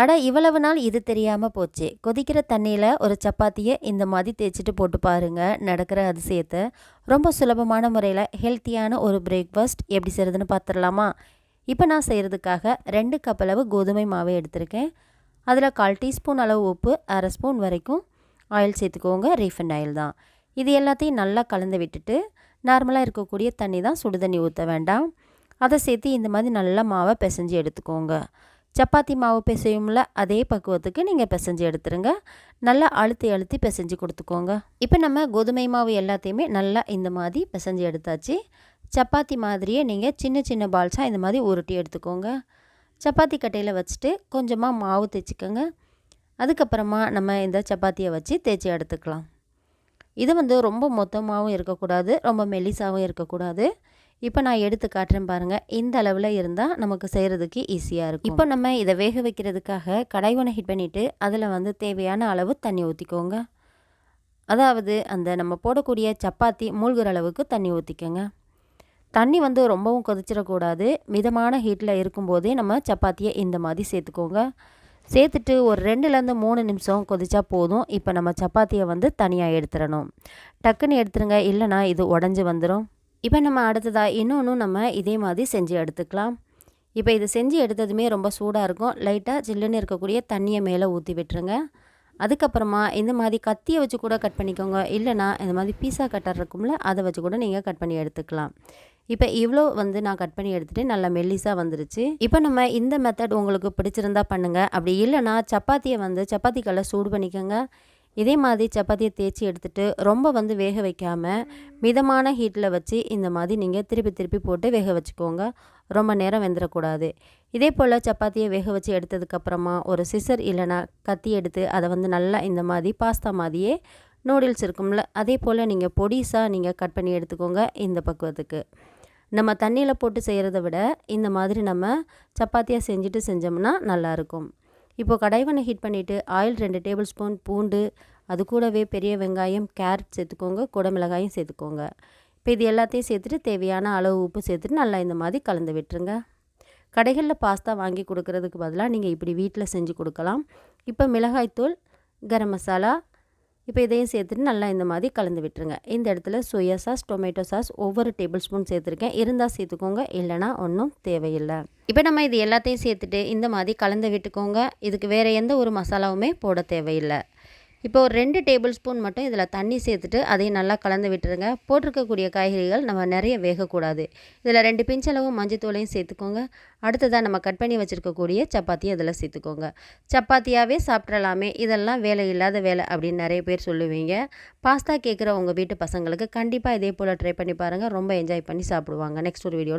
அட இவ்வளவு நாள் இது தெரியாமல் போச்சு. கொதிக்கிற தண்ணியில் ஒரு சப்பாத்தியை இந்த மாதிரி தேய்ச்சிட்டு போட்டு பாருங்கள் நடக்கிற அதிசயத்தை. ரொம்ப சுலபமான முறையில் ஹெல்த்தியான ஒரு பிரேக்ஃபாஸ்ட் எப்படி செய்கிறதுன்னு பார்த்துடலாமா இப்போ நான் செய்கிறதுக்காக ரெண்டு கப் அளவு கோதுமை மாவை எடுத்திருக்கேன். அதில் கால் டீஸ்பூன் அளவு உப்பு அரை ஸ்பூன் வரைக்கும் ஆயில் சேர்த்துக்கோங்க ரீஃபண்ட் ஆயில் தான். இது எல்லாத்தையும் நல்லா கலந்து விட்டுட்டு நார்மலாக இருக்கக்கூடிய தண்ணி தான் சுடு தண்ணி ஊற்ற வேண்டாம். அதை சேர்த்து இந்த மாதிரி நல்லா மாவை பிசைஞ்சு எடுத்துக்கோங்க. சப்பாத்தி மாவு பிசையும்ல அதே பக்குவத்துக்கு நீங்கள் பிசைஞ்சு எடுத்துருங்க. நல்லா அழுத்தி அழுத்தி பிசைஞ்சு கொடுத்துக்கோங்க. இப்போ நம்ம கோதுமை மாவு எல்லாத்தையுமே நல்லா இந்த மாதிரி பிசைஞ்சு எடுத்தாச்சு. சப்பாத்தி மாதிரியே நீங்கள் சின்ன சின்ன பால்ஸாக இந்த மாதிரி உருட்டி எடுத்துக்கோங்க. சப்பாத்தி கட்டையில் வச்சுட்டு கொஞ்சமாக மாவு தேய்ச்சிக்கோங்க. அதுக்கப்புறமா நம்ம இந்த சப்பாத்தியை வச்சு தேய்ச்சி எடுத்துக்கலாம். இது வந்து ரொம்ப மொத்தமாகவும் இருக்கக்கூடாது ரொம்ப மெலிசாகவும் இருக்கக்கூடாது. இப்போ நான் எடுத்து காட்டுறேன் பாருங்கள் இந்த அளவில் இருந்தால் நமக்கு செய்கிறதுக்கு ஈஸியாக இருக்கும். இப்போ நம்ம இதை வேக வைக்கிறதுக்காக கடை ஒன்று ஹிட் பண்ணிவிட்டு அதில் வந்து தேவையான அளவு தண்ணி ஊற்றிக்கோங்க அதாவது அந்த நம்ம போடக்கூடிய சப்பாத்தி மூழ்கிற அளவுக்கு தண்ணி ஊற்றிக்கோங்க தண்ணி வந்து ரொம்பவும் கொதிச்சிடக்கூடாது. மிதமான ஹீட்டில் இருக்கும்போதே நம்ம சப்பாத்தியை இந்த மாதிரி சேர்த்துக்கோங்க. சேர்த்துட்டு ஒரு ரெண்டுலேருந்து மூணு நிமிஷம் கொதிச்சா போதும். இப்போ நம்ம சப்பாத்தியை வந்து தனியாக எடுத்துடணும். டக்குன்னு எடுத்துருங்க. இல்லைனா இது உடஞ்சி வந்துடும் இப்போ நம்ம அடுத்ததாக இன்னொன்று நம்ம இதே மாதிரி செஞ்சு எடுத்துக்கலாம். இப்போ இது செஞ்சு எடுத்ததுமே ரொம்ப சூடாக இருக்கும். லைட்டாக சில்லுன்னு இருக்கக்கூடிய தண்ணியை மேலே ஊற்றி விட்டுருங்க. அதுக்கப்புறமா இந்த மாதிரி கத்தியை வச்சு கூட கட் பண்ணிக்கோங்க. இல்லைனா இந்த மாதிரி பீஸா கட்டர் இருக்கும்ல அதை வச்சு கூட நீங்கள் கட் பண்ணி எடுத்துக்கலாம். இப்போ இவ்வளோ வந்து நான் கட் பண்ணி எடுத்துகிட்டு நல்லா மெல்லிஸாக வந்துருச்சு. இப்போ நம்ம இந்த மெத்தட் உங்களுக்கு பிடிச்சிருந்தா பண்ணுங்கள் அப்படி இல்லைனா சப்பாத்தியை வந்து சப்பாத்தி கல்லை சூடு பண்ணிக்கோங்க. இதே மாதிரி சப்பாத்தியை தேய்ச்சி எடுத்துகிட்டு ரொம்ப வந்து வேக வைக்காமல் மிதமான ஹீட்டில் வச்சு இந்த மாதிரி நீங்கள் திருப்பி திருப்பி போட்டு வேக வச்சுக்கோங்க. ரொம்ப நேரம் வெந்துடக்கூடாது இதே போல் சப்பாத்தியை வேக வச்சு எடுத்ததுக்கப்புறமா ஒரு சிசர் இல்லைனா கத்தி எடுத்து அதை வந்து நல்லா இந்த மாதிரி பாஸ்தா மாதிரியே நூடுல்ஸ் இருக்கும்ல அதே போல் நீங்கள் பொடிசாக நீங்கள் கட் பண்ணி எடுத்துக்கோங்க இந்த பக்குவத்துக்கு. நம்ம தண்ணியில் போட்டு செய்கிறத விட இந்த மாதிரி நம்ம சப்பாத்தியாக செஞ்சுட்டு செஞ்சோம்னா நல்லாயிருக்கும் இப்போது கடைவனை ஹீட் பண்ணிவிட்டு ஆயில் ரெண்டு டேபிள் ஸ்பூன் பூண்டு அது கூடவே பெரிய வெங்காயம் கேரட் சேர்த்துக்கோங்க குடமிளகாயும் சேர்த்துக்கோங்க. இப்போ இது எல்லாத்தையும் சேர்த்துட்டு தேவையான அளவு உப்பு சேர்த்துட்டு நல்லா இந்த மாதிரி கலந்து விட்டுருங்க. கடைகளில் பாஸ்தா வாங்கி கொடுக்கறதுக்கு பதிலாக நீங்கள் இப்படி வீட்டில் செஞ்சு கொடுக்கலாம். இப்போ மிளகாய்த்தூள் கரம் மசாலா இப்போ இதையும் சேர்த்துட்டு நல்லா இந்த மாதிரி கலந்து விட்டுருங்க. இந்த இடத்துல சோயா சாஸ் டொமேட்டோ சாஸ் ஒவ்வொரு டேபிள் ஸ்பூன் சேர்த்துருக்கேன். இருந்தால் சேர்த்துக்கோங்க இல்லைனா ஒன்றும் தேவையில்லை. இப்போ நம்ம இது எல்லாத்தையும் சேர்த்துட்டு இந்த மாதிரி கலந்து விட்டுக்கோங்க. இதுக்கு வேறு எந்த ஒரு மசாலாவுமே போட தேவையில்லை. இப்போ ஒரு ரெண்டு டேபிள் ஸ்பூன் மட்டும் இதில் தண்ணி சேர்த்துட்டு அதையும் நல்லா கலந்து விட்டுருங்க. போட்டிருக்கக்கூடிய காய்கறிகள் நம்ம நிறைய வேகக்கூடாது. இதில் ரெண்டு பிஞ்சளவு மஞ்சத்தூளையும் சேர்த்துக்கோங்க. அடுத்ததாக நம்ம கட் பண்ணி வச்சுருக்கக்கூடிய சப்பாத்தியும் அதில் சேர்த்துக்கோங்க. சப்பாத்தியாகவே சாப்பிட்றலாமே இதெல்லாம் வேலை இல்லாத வேலை அப்படின்னு நிறைய பேர் சொல்லுவீங்க. பாஸ்தா கேட்குற உங்கள் வீட்டு பசங்களுக்கு கண்டிப்பாக இதே போல் ட்ரை பண்ணி பாருங்கள் ரொம்ப என்ஜாய் பண்ணி சாப்பிடுவாங்க. நெக்ஸ்ட் ஒரு வீடியோ